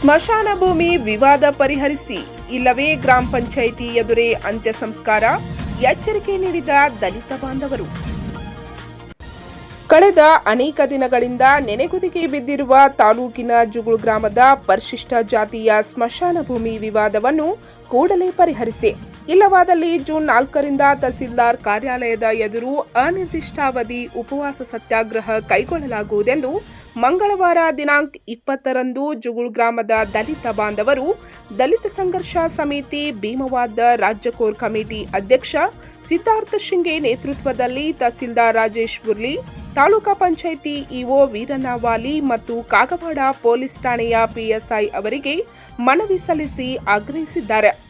ಸ್ಮಶಾನ ಭೂಮಿ ವಿವಾದ ಪರಿಹರಿಸಿ, ಇಲ್ಲವೇ ಗ್ರಾಮ ಪಂಚಾಯಿತಿ ಎದುರೇ ಅಂತ್ಯ ಸಂಸ್ಕಾರ, ಎಚ್ಚರಿಕೆ ನೀಡಿದ ದಲಿತ ಬಾಂಧವರು. ಕಳೆದ ಅನೇಕ ದಿನಗಳಿಂದ ನೆನೆಗುದಿಗೆ ಬಿದ್ದಿರುವ ತಾಲೂಕಿನ ಜುಗುಳು ಗ್ರಾಮದ ಪರಿಶಿಷ್ಟ ಜಾತಿಯ ಸ್ಮಶಾನ ಭೂಮಿ ವಿವಾದವನ್ನು ಕೂಡಲೇ ಪರಿಹರಿಸಿ ಇಲ್ಲವಾದಲ್ಲಿ ಜೂನ್ ನಾಲ್ಕರಿಂದ ತಹಸೀಲ್ದಾರ್ ಕಾರ್ಯಾಲಯದ ಎದುರು ಅನಿರ್ದಿಷ್ಟಾವಧಿ ಉಪವಾಸ ಸತ್ಯಾಗ್ರಹ ಕೈಗೊಳ್ಳಲಾಗುವುದೆಂದು ಮಂಗಳವಾರ ದಿನಾಂಕ ಇಪ್ಪತ್ತರಂದು ಜುಗುಳ್ ಗ್ರಾಮದ ದಲಿತ ಬಾಂಧವರು ದಲಿತ ಸಂಘರ್ಷ ಸಮಿತಿ ಭೀಮವಾದ ರಾಜ್ಯ ಕೋರ್ ಕಮಿಟಿ ಅಧ್ಯಕ್ಷ ಸಿದ್ಧಾರ್ಥ ಶಿಂಗೆ ನೇತೃತ್ವದಲ್ಲಿ ತಹಸೀಲ್ದಾರ್ ರಾಜೇಶ್ ಬುರ್ಲಿ ತಾಲೂಕಾ ಪಂಚಾಯಿತಿ ಇಒ ವೀರನವಾಲಿ ಮತ್ತು ಕಾಗವಾಡ ಪೊಲೀಸ್ ಠಾಣೆಯ ಪಿಎಸ್ಐ ಅವರಿಗೆ ಮನವಿ ಸಲ್ಲಿಸಿ ಆಗ್ರಹಿಸಿದ್ದಾರೆ.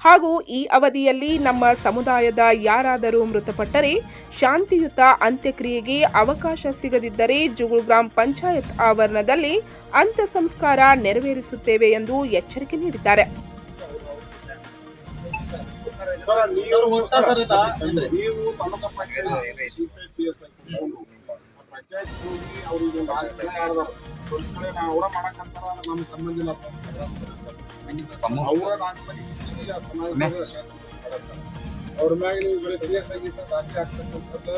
ಹಾಗೂ ಈ ಅವಧಿಯಲ್ಲಿ ನಮ್ಮ ಸಮುದಾಯದ ಯಾರಾದರೂ ಮೃತಪಟ್ಟರೆ ಶಾಂತಿಯುತ ಅಂತ್ಯಕ್ರಿಯೆಗೆ ಅವಕಾಶ ಸಿಗದಿದ್ದರೆ ಜುಗುಳ್ ಗ್ರಾಮ ಪಂಚಾಯತ್ ಆವರಣದಲ್ಲಿ ಅಂತ್ಯ ಸಂಸ್ಕಾರ ನೆರವೇರಿಸುತ್ತೇವೆ ಎಂದು ಎಚ್ಚರಿಕೆ ನೀಡಿದ್ದಾರೆ ಪಂಚಾಯತ್ ಹೋಗಿ ಅವ್ರಿಗೆ. ಅವ್ರ ಮ್ಯಾಗ ನೀವು ಸೀರಿಯಸ್ ಆಗಿ ರಾಜಕೀಯ ಆಗ್ತಕ್ಕಂಥದ್ದು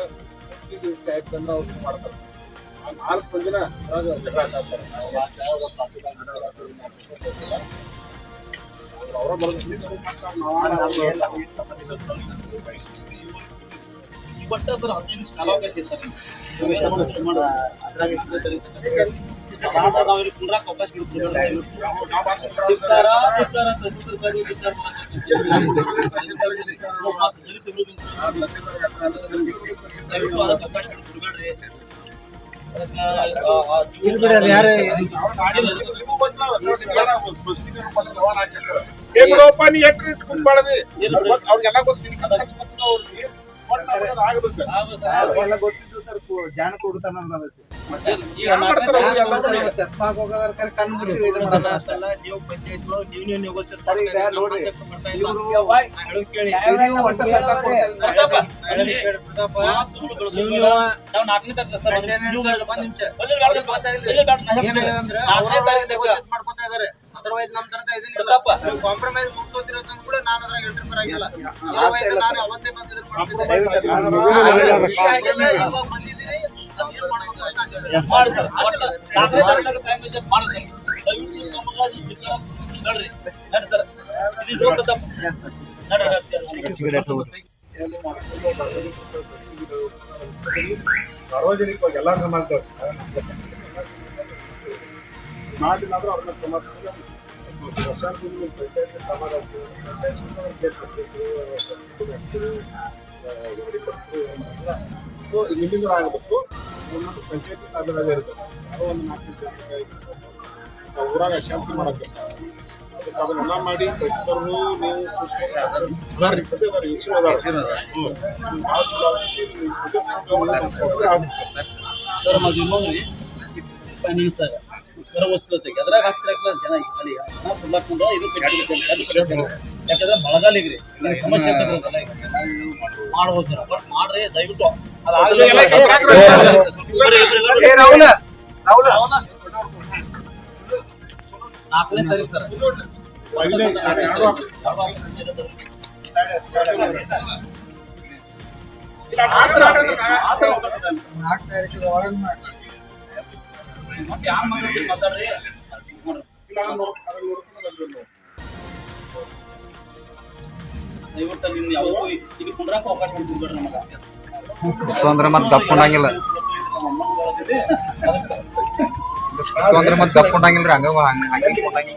ಅಂದ್ರೆ ಅವ್ರು ಮಾಡ್ತಾರೆ ಆ ನಾಲ್ಕು ದಿನ ಅದ್ರಾಗ. ಅವ್ರ ಬರೋದು ಬಟ್ ನೀ ಎಟ್ಟ ನಿಂತ್ಕೊಂಡ್ ಬಾಳದಿ ಅವ್ರಿಗೆಲ್ಲ ಗೊತ್ತಿಲ್ಲ ಆಗ್ಬೇಕು. ಸರ್ ಜಾಣ ಕೊಡ್ತಾನ ಮಾಡ್ಕೊತಾ ಇದಾರೆ. ಅದರ್ವೈಸ್ ನಮ್ ತನಕ ಇದನ್ನ ಕಾಂಪ್ರಮೈಸ್ ಕಾಂಪ್ರಮೈಸ್ ಮುಗ್ದೋತಿರೋದನ್ನ ಕೂಡ ನಾನು ಅದ್ರಾಗ ಎಂಟರ್ ಆಗಿಲ್ಲ ನಾನು ಅವತ್ತೇ ಬಂದು ಸಾರ್ವಜನಿಕವಾಗಿ ಎಲ್ಲ ಸಮಾಜದವ್ರು ನಾಟಿನಾದ್ರೂ ಅವ್ರನ್ನ ಪಂಚಾಯತ್ ಸಮಾಜ ನಿಮ್ಮಿಂದ ಆಗಬೇಕು ಒಂದೊಂದು ಪಂಚಾಯತಿ ಅದು ಒಂದು ನಾಲ್ಕು ನಾವು ಊರಾಗ ಶಾಂತಿ ಮಾಡಕ್ಕೆ ಅದನ್ನೆಲ್ಲ ಮಾಡಿ ಕಳಿಸಿದವರು ನೀವು ಅದಾರ. ಸರ್ ಮತ್ತೆ ಇನ್ನೊಂದ್ರಿ ಫೈನಾನ್ಸ್ದಾಗ ಬರೋ ವಸ್ತುತೆಗೆ ಅದ್ರಾಗ ಜನ ಕಡೆ? ಹಣ ಕೊಡ್ಲಾಕಂದ್ರ ಇದು ಯಾಕಂದ್ರೆ ಸಮಸ್ಯೆ ಆಗ್ತದಲ್ಲ ಈಗ. ಮಾಡ್ಬೋದು? ಸರ್. ಬಟ್ ಮಾಡ್ರಿ ದಯವಿಟ್ಟು. ಅದಾಗಲೇ ಏ ರಾಹುಲ ರಾಹುಲ. ಅಂದ್ರೆ ಮತ್ತೆ ಗಪ್ಕೊಂಡಂಗಿಲ್ಲ ಅಂದ್ರೆ ಮತ್ತೆ ತಪ್ಪಿಲ್ರಿ ಹಂಗ ಹಂಗೆ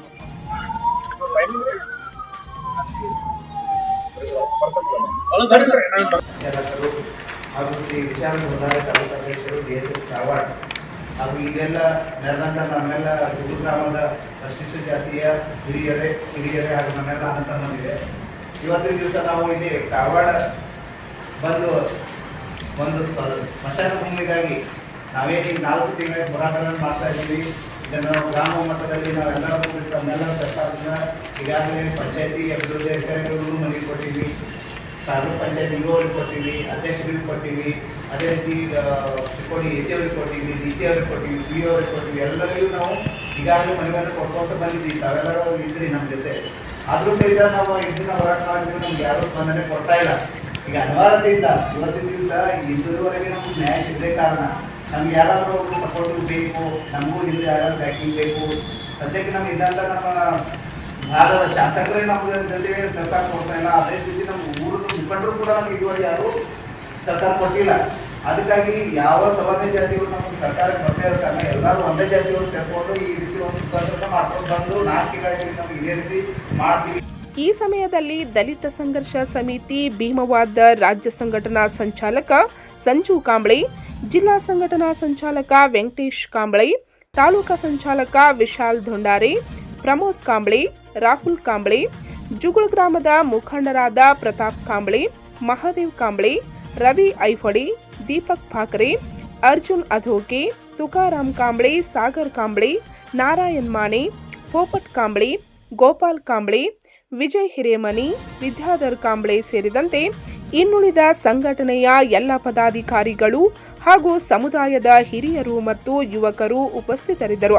ಶ್ರೀ ವಿಶಾಲ ತಾಲೂಕು ತಾಲೂಕಾಧ್ಯಕ್ಷರು ಡಿ ಎಸ್ ಎಸ್ ಕಾವಾಡ್ ಹಾಗೂ ಈಗೆಲ್ಲ ನಡೆದಂಥ ನಮ್ಮೆಲ್ಲ ಗುರು ಗ್ರಾಮದ ಪರಿಶಿಷ್ಟ ಜಾತಿಯ ಹಿರಿಯರೇ ಹಿರಿಯರೇ ಹಾಗೂ ನನ್ನೆಲ್ಲ ಅನಂತ ಬಂದಿದೆ ಇವತ್ತಿನ ದಿವಸ ನಾವು ಇಲ್ಲಿ ಕಾವಾಡ ಬಂದು ಒಂದು ಸ್ಮಶಾನ ಭೂಮಿಗಾಗಿ ನಾವೇನು ಈಗ ನಾಲ್ಕು ತಿಂಗಳ ಹೋರಾಟಗಳನ್ನು ಮಾಡ್ತಾ ಇದ್ದೀವಿ. ಇದನ್ನು ನಾವು ಗ್ರಾಮ ಮಟ್ಟದಲ್ಲಿ ನಾವೆಲ್ಲರೂ ತಮ್ಮೆಲ್ಲ ಸರ್ಕಾರದಿಂದ ಈಗಾಗಲೇ ಪಂಚಾಯತಿ ಅಭಿವೃದ್ಧಿ ಅಧಿಕಾರಿಗಳಿಗೂ ಮನವಿ ಕೊಟ್ಟಿದ್ವಿ. ತಾಲೂಕು ಪಂಚಾಯತ್ ಅವ್ರಿಗೆ ಕೊಟ್ಟಿವಿ ಅಧ್ಯಕ್ಷರಿಗೆ ಕೊಟ್ಟಿವಿ ಅದೇ ರೀತಿ ಚಿಕ್ಕೋಡಿ ಎ ಸಿ ಅವ್ರಿಗೆ ಕೊಟ್ಟಿವಿ ಡಿ ಸಿ ಅವ್ರಿಗೆ ಕೊಟ್ಟಿವಿ ಸಿ ಅವ್ರಿಗೆ ಕೊಟ್ಟಿವಿ ಎಲ್ಲರಿಗೂ ನಾವು ಈಗಾಗಲೇ ಮನೆಗಳನ್ನು ಕೊಟ್ಕೊತ ಬಂದಿದ್ದೀವಿ. ತಾವೆಲ್ಲರೂ ಇದ್ರಿ ನಮ್ಮ ಜೊತೆ. ಆದರೂ ಸಹಿತ ನಾವು ಎಷ್ಟು ದಿನ ಹೋರಾಟ ಮಾಡಿದ್ವಿ ನಮ್ಗೆ ಯಾರೂ ಸ್ಪಂದನೆ ಕೊಡ್ತಾ ಇಲ್ಲ. ಈಗ ಅನಿವಾರ್ಯತೆಯಿಂದ ಇವತ್ತಿನ ದಿವಸ ಇದುವರೆಗೆ ನಮ್ಗೆ ನ್ಯಾಯ ಇದ್ದೇ ಕಾರಣ. ನಮ್ಗೆ ಯಾರಾದರೂ ಒಬ್ರು ಸಪೋರ್ಟ್ ಬೇಕು, ನಮಗೂ ಹಿಂದೆ ಯಾರಾದ್ರೂ ಬ್ಯಾಕಿಂಗ್ ಬೇಕು. ಸದ್ಯಕ್ಕೆ ನಮ್ಗೆ ಇದ್ದಂಥ ನಮ್ಮ ಭಾಗದ ಶಾಸಕರೇ ನಮ್ಗೆ ಜೊತೆಗೆ ಸರ್ಕಾರ ಕೊಡ್ತಾ ಇಲ್ಲ. ಅದೇ ರೀತಿ ನಮ್ಮ ಊರದ ಮುಖಂಡರು ಕೂಡ ನಮ್ಗೆ ಇದುವರೆಗೆ ಯಾರು ಸರ್ಕಾರ ಕೊಟ್ಟಿಲ್ಲ. ಅದಕ್ಕಾಗಿ ಯಾವ ಸವರ್ಣ ಜಾತಿಯವರು ನಮ್ಗೆ ಸರ್ಕಾರಕ್ಕೆ ಬರ್ತಾ ಇರೋ ಕಾರಣ ಎಲ್ಲರೂ ಒಂದೇ ಜಾತಿಯವರು ಸೇರ್ಕೊಂಡು ಈ ರೀತಿ ಒಂದು ತಂತ್ರ ಮಾಡ್ಕೊಂಡು ಬಂದು ನಾಲ್ಕು ತಿಂಗಳಾಗಿ ನಮ್ಗೆ ಇದೇ ರೀತಿ ಮಾಡ್ತೀವಿ. ಈ ಸಮಯದಲ್ಲಿ ದಲಿತ ಸಂಘರ್ಷ ಸಮಿತಿ ಭೀಮವಾದ ರಾಜ್ಯ ಸಂಘಟನಾ ಸಂಚಾಲಕ ಸಂಜು ಕಾಂಬಳೆ ಜಿಲ್ಲಾ ಸಂಘಟನಾ ಸಂಚಾಲಕ ವೆಂಕಟೇಶ್ ಕಾಂಬಳೆ, ತಾಲೂಕಾ ಸಂಚಾಲಕ ವಿಶಾಲ್ ಧೊಂಡಾರಿ ಪ್ರಮೋದ್ ಕಾಂಬಳೆ, ರಾಹುಲ್ ಕಾಂಬಳೆ, ಜುಗುಳ ಗ್ರಾಮದ ಮುಖಂಡರಾದ ಪ್ರತಾಪ್ ಕಾಂಬಳೆ, ಮಹಾದೇವ್ ಕಾಂಬಳೆ, ರವಿ ಐಹೊಳಿ, ದೀಪಕ್ ಫಾಕ್ರೆ ಅರ್ಜುನ್ ಅಧೋಕೆ, ತುಕಾರಾಮ್ ಕಾಂಬಳೆ, ಸಾಗರ್ ಕಾಂಬಳೆ, ನಾರಾಯಣ್ ಮಾಣಿ, ಪೋಪಟ್ ಕಾಂಬಳೆ, ಗೋಪಾಲ್ ಕಾಂಬಳೆ, ವಿಜಯ್ ಹಿರೇಮನಿ, ವಿದ್ಯಾಧರ್ ಕಾಂಬಳೆ ಸೇರಿದಂತೆ ಇನ್ನುಳಿದ ಸಂಘಟನೆಯ ಎಲ್ಲ ಪದಾಧಿಕಾರಿಗಳು ಹಾಗೂ ಸಮುದಾಯದ ಹಿರಿಯರು ಮತ್ತು ಯುವಕರು ಉಪಸ್ಥಿತರಿದ್ದರು.